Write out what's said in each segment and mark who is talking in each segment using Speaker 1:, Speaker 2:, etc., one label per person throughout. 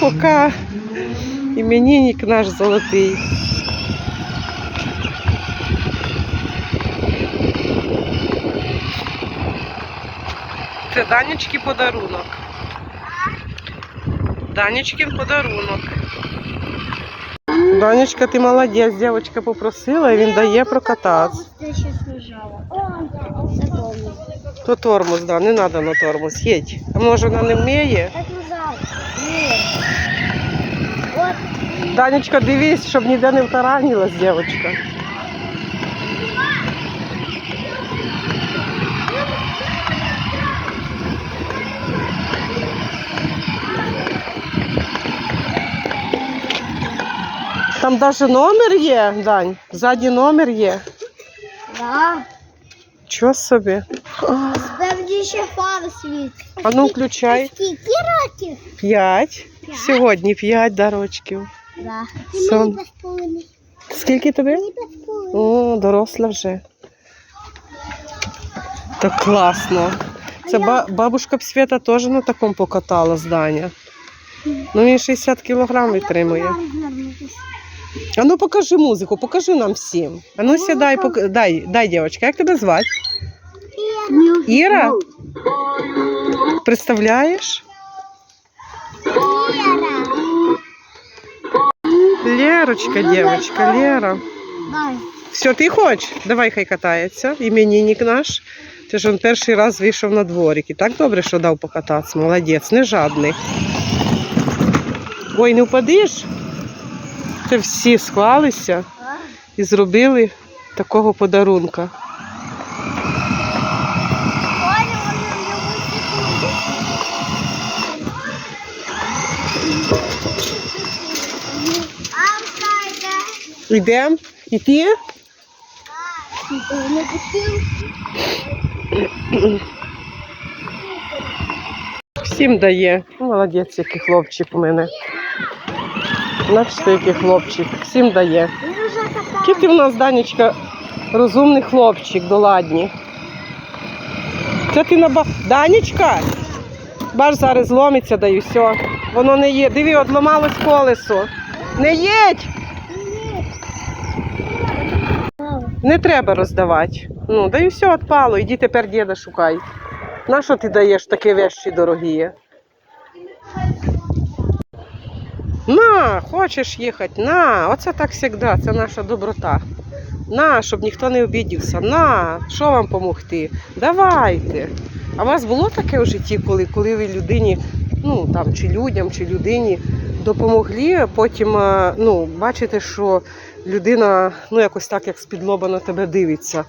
Speaker 1: Пока іменинник наш золотий. Це Данечки подарунок. Данечкин подарунок. Данечка, ти молодець, дівчинка попросила, і він дає прокататися. То тормоз, да, не треба на тормоз, їдь. А може вона не вміє? Данечка, дивись, щоб ніде не втаранилась, дівчинка. Там навіть номер є, Дань. Ззаді номер є.
Speaker 2: Да.
Speaker 1: Чого собі?
Speaker 2: Справді ще фари світ.
Speaker 1: А ну включай.
Speaker 2: Скільки років?
Speaker 1: П'ять. Сьогодні п'ять дарочків.
Speaker 2: Да.
Speaker 1: Сон. Скільки тобі? О, доросла вже. Так класно. Це ба- бабушка б Свята теж на такому покатала здання. Ну він 60 кілограм витримує. А ну покажи музику, покажи нам всім. А ну сідай, пок... дай, дай, дівчинка, як тебе звати? Іра? Представляєш? Лерочка, девочка, Лера. Все, ти хочеш? Давай хай катається. Іменінник наш. Ти ж він перший раз вийшов на дворик. І так добре, що дав покататися. Молодець, не жадний. Ой, не впадиш? Це всі склалися і зробили такого подарунка. Йдемо? І? Всім дає. Молодець, який хлопчик у мене. Бачите, який хлопчик. Всім дає. Ти в нас, Данечка, розумний хлопчик, доладні. Це ти наба... Данечка! Бач, зараз зломиться, да і все. Воно не є. Диви, одламалось колесо. Не їдь! Не треба роздавати. Ну, да і все відпало. Іди тепер діда шукай. На що ти даєш такі вещі дорогі? На, хочеш їхати? На, оце так завжди, це наша доброта. На, щоб ніхто не обідівся. На, що вам допомогти? Давайте. А у вас було таке в житті, коли, коли ви людині, ну там чи людям, чи людині допомогли, потім ну, бачите, що людина ну, якось так, як з-під на тебе дивиться.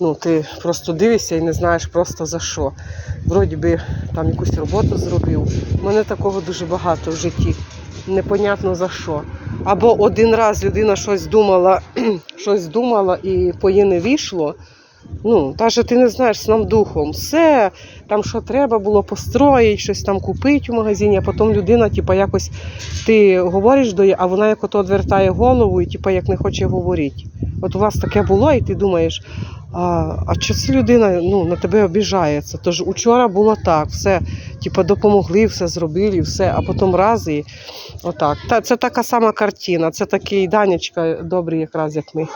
Speaker 1: Ну, ти просто дивишся і не знаєш просто за що. Вроді би там якусь роботу зробив. У мене такого дуже багато в житті. Непонятно за що. Або один раз людина щось думала, щось думала і по не вийшло. Ну, навіть ти не знаєш сном духом. Все, там що треба було построїти, щось там купити в магазині, а потім людина, типу, якось ти говориш до її, а вона як ото відвертає голову і типу, як не хоче говорити. От у вас таке було, і ти думаєш, а, а чи ця людина ну, на тебе обіжається? Тож учора було так, все, типу, допомогли, все зробили, все, а потім раз і отак. Та, це така сама картина, це такий Данечка добрий, якраз як ми.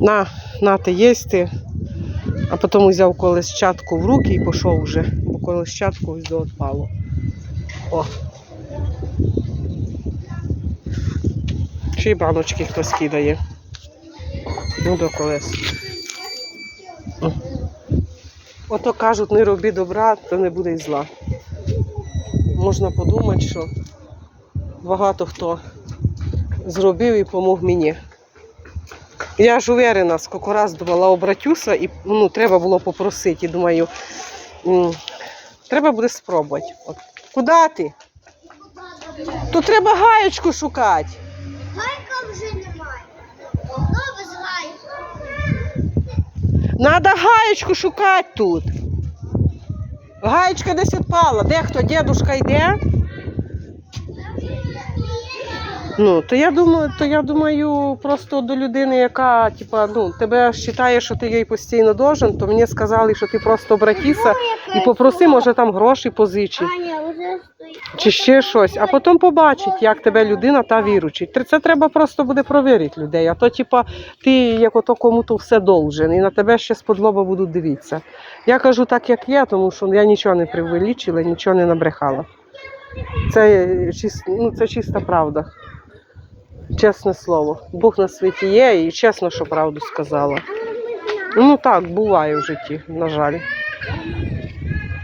Speaker 1: На, на ти їсти. А потім взяв колесчатку в руки і пішов вже, бо колесчатку ось до відпало. О. Чи баночки хтось кидає. Ну, до колес. Ото кажуть, не роби добра, то не буде й зла. Можна подумати, що багато хто зробив і помог мені. Я ж уверена, скільки раз думала обратюся, і ну, треба було попросити. І думаю, треба буде спробувати. От. Куди ти? Тут треба гаєчку шукати.
Speaker 2: Гайка вже немає. Гайкою.
Speaker 1: Надо гаєчку шукати тут. Гаєчка десь відпала. Де хто? Дедушка йде? Ну, то я думаю, то я думаю, просто до людини, яка типа, ну, тебе вважає, що ти їй постійно должен, то мені сказали, що ти просто обратися і попроси, може там гроші
Speaker 2: стоїть.
Speaker 1: чи ще щось, а потім побачить, як тебе людина та віручить. Це треба просто буде провірити людей. А то, типа, ти як ото кому-то все должен, і на тебе ще сподлоба будуть дивитися. Я кажу так, як є, тому що я нічого не привеличила, нічого не набрехала. Це, ну, це чиста правда. Чесне слово. Бог на світі є і чесно, що правду сказала. Ну так, буває в житті, на жаль.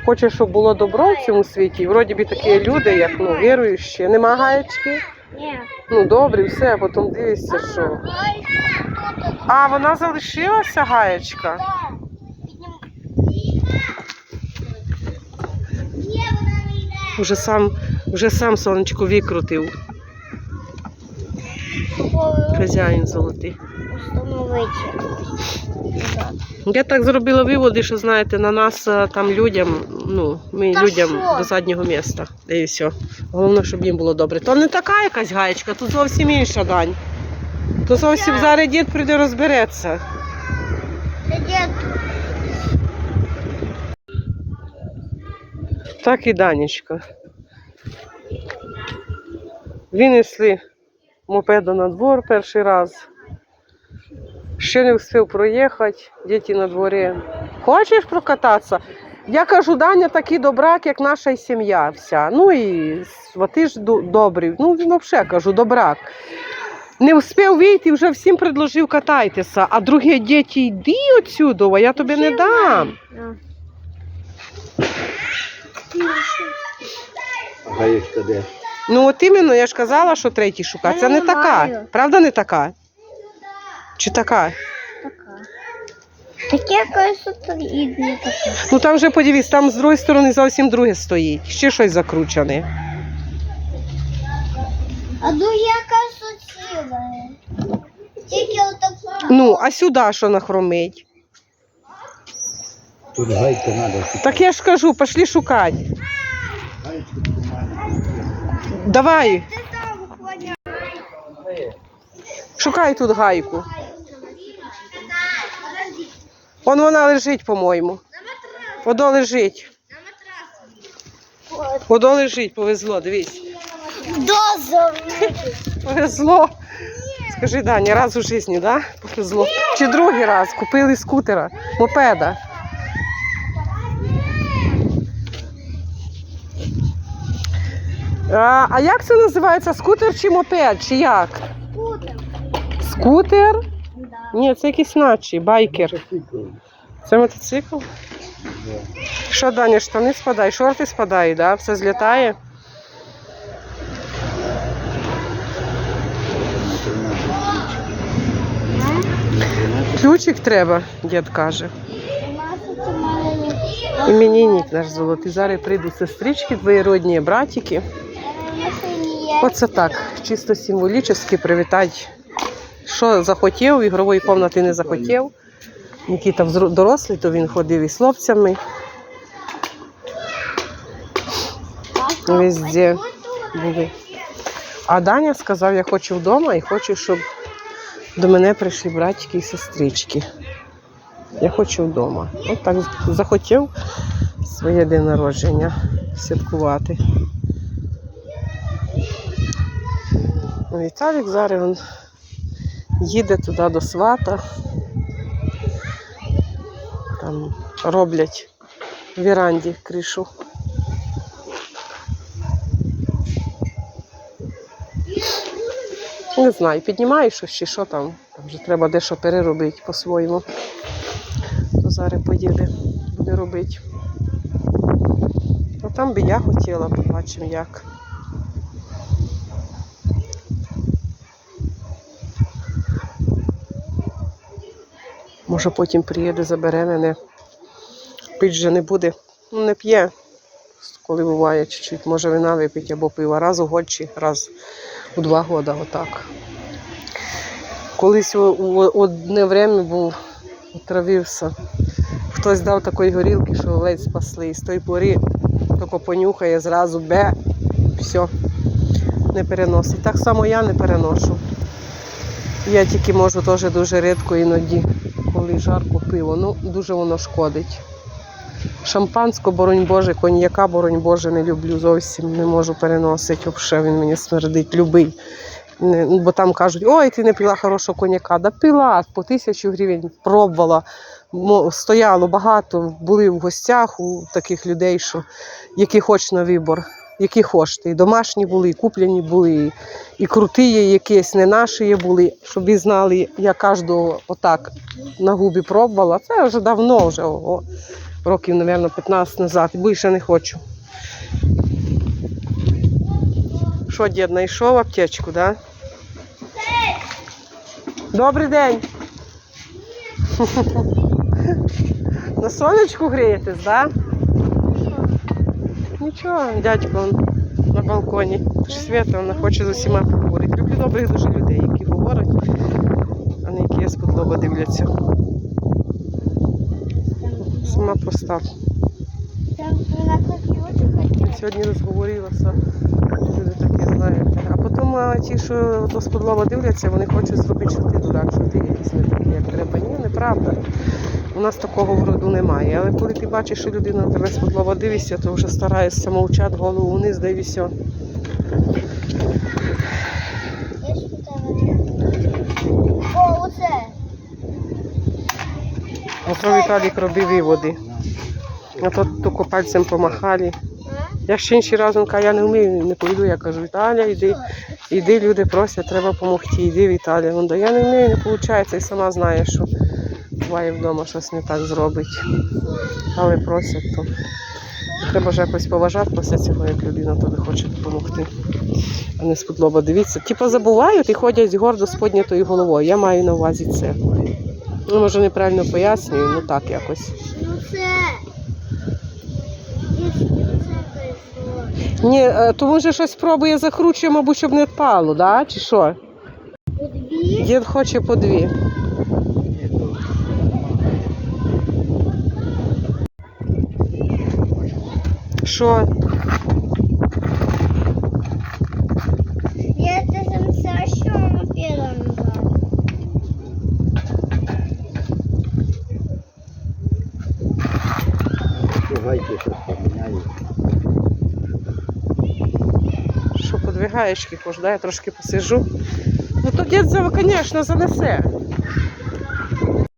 Speaker 1: Хочеш, щоб було добро в цьому світі, вроді би такі люди, як ну, віруючі, нема гаєчки, ну добре, все, а потім дивишся, що. А, вона залишилася гаєчка. Вже сам, вже сам сонечко викрутив. Хазяїн золотий. Я так зробила виводи, що знаєте, на нас там людям, ну, ми
Speaker 2: Та
Speaker 1: людям
Speaker 2: що?
Speaker 1: до заднього міста. І все. Головне, щоб їм було добре. То не така якась гаєчка, тут зовсім інша дань. То зовсім зараз дід прийде розбереться. Так і Данечка. Винесли мопеда на двор перший раз. Ще не встиг проїхати, діти на дворі. Хочеш прокататися? Я кажу, Даня такий добрак, як наша сім'я вся. Ну і свати ж добрі. Ну, він взагалі кажу, добрак. Не встиг вийти, вже всім предложив катайтеся, а другі діти, йди отсюди, а я тобі не дам.
Speaker 3: Гаєчка де?
Speaker 1: Ну, от іменно, я ж казала, що третій шукати. Це не така. Правда, не така? Чи така?
Speaker 2: Така. Таке кажуть, і не таке.
Speaker 1: Ну там вже подивись, там з другої сторони зовсім друге стоїть. Ще щось закручене.
Speaker 2: А друге кажуть, ціле. Тільки отаку.
Speaker 1: Ну, а сюди що нахромить?
Speaker 3: Тут гайка треба.
Speaker 1: Так я ж кажу, пішли шукати.
Speaker 3: Гаєчку тут немає.
Speaker 1: Давай, шукай тут гайку. Вон вона лежить, по-моєму. Водо лежить. Водо лежить, повезло, дивись. Повезло. Скажи, Даня, раз у житті, да? Повезло. Чи другий раз купили скутера, мопеда. А, а як це називається? Скутер чи мопед? Чи як?
Speaker 2: Скутер.
Speaker 1: Скутер?
Speaker 2: Да.
Speaker 1: Ні, це якийсь наче, байкер. Це мотоцикл?
Speaker 3: Да.
Speaker 1: Що, Даня, штани спадають, шорти спадають, да? все злітає? Ключик треба, дід каже.
Speaker 2: Це.
Speaker 1: Іменинник наш золотий. Зараз прийдуть сестрички, двоєродні братики. Оце так, чисто символічно привітати. Що захотів, ігрової кімнати не захотів. Нікіта дорослий, то він ходив із хлопцями. Везде були. А Даня сказав, я хочу вдома і хочу, щоб до мене прийшли братики і сестрички. Я хочу вдома. От так захотів своє день народження святкувати. Віталік зараз він їде туди до свата. Там роблять в віранді кришу. Не знаю, піднімаєш щось чи що там. Там вже треба дещо переробити по-своєму. То зараз поїде, буде робити. А там би я хотіла, побачимо як. Може потім приїде, забере мене. Пить вже не буде. Ну, не п'є. Коли буває чуть-чуть, може вина випить або пива. Раз у год чи раз у два роки, отак. Колись у одне время був, отравився. Хтось дав такої горілки, що ледь спасли. І з тої пори тільки понюхає, зразу бе, все, не переносить. Так само я не переношу. Я тільки можу теж дуже рідко іноді, коли жарко пиво. Ну, дуже воно шкодить. Шампанського, боронь Боже, коньяка, боронь Боже, не люблю зовсім, не можу переносити. Взагалі він мені смердить, любий. Бо там кажуть, ой, ти не пила хорошого коньяка. Да пила по тисячу гривень, пробувала. Стояло багато, були в гостях у таких людей, що які хоч на вибор, які хочете. І домашні були, і куплені були, і, є, якісь не наші були, щоб ви знали, я кожного отак на губі пробувала. Це вже давно, вже ого, років, мабуть, 15 назад. Більше не хочу. Що, дід, знайшов аптечку, да? Добрий день. На сонечку грієтесь, да? Нічого, дядько он на балконі. Свята вона хоче з усіма поговорити. Люблю добрих дуже людей, які говорять, а не які з подлога дивляться. Сама постав. Сьогодні розговорилася. Люди такі, знаєте. А потім а, ті, що з подлога дивляться, вони хочуть зробити, що ти дурак, що ти якийсь не такий, як треба. Ні, неправда. У нас такого вроду немає. Але коли ти бачиш, що людина тебе з подлога дивиться, то вже стараєшся мовчати, голову вниз, да і все.
Speaker 2: Я ж питала. О, оце.
Speaker 1: Ото Віталік робив виводи. А то тільки пальцем помахали. Я ще інший раз він каже, я не вмію, не пойду. Я кажу, Віталя, йди, йди, люди просять, треба допомогти, йди, Віталя. Він я не вмію, не виходить, і сама знає, що буває вдома щось не так зробить. Але просять, то треба ж якось поважати, просять цього, як людина тобі хоче допомогти. А не сподлоба. Дивіться, типу забувають і ходять гордо з піднятою головою. Я маю на увазі це. Ну, може, неправильно пояснюю, ну так якось.
Speaker 2: Ну це.
Speaker 1: Ні, е, то може щось пробує закручує, мабуть, щоб не впало, да? чи що?
Speaker 2: У дві.
Speaker 1: Дід хоче по дві. Що?
Speaker 2: Я це сам.
Speaker 3: Гайки щось поміняють.
Speaker 1: Що подвигаєш, кіхош, да? Я трошки посижу. Ну то дід, звісно, занесе.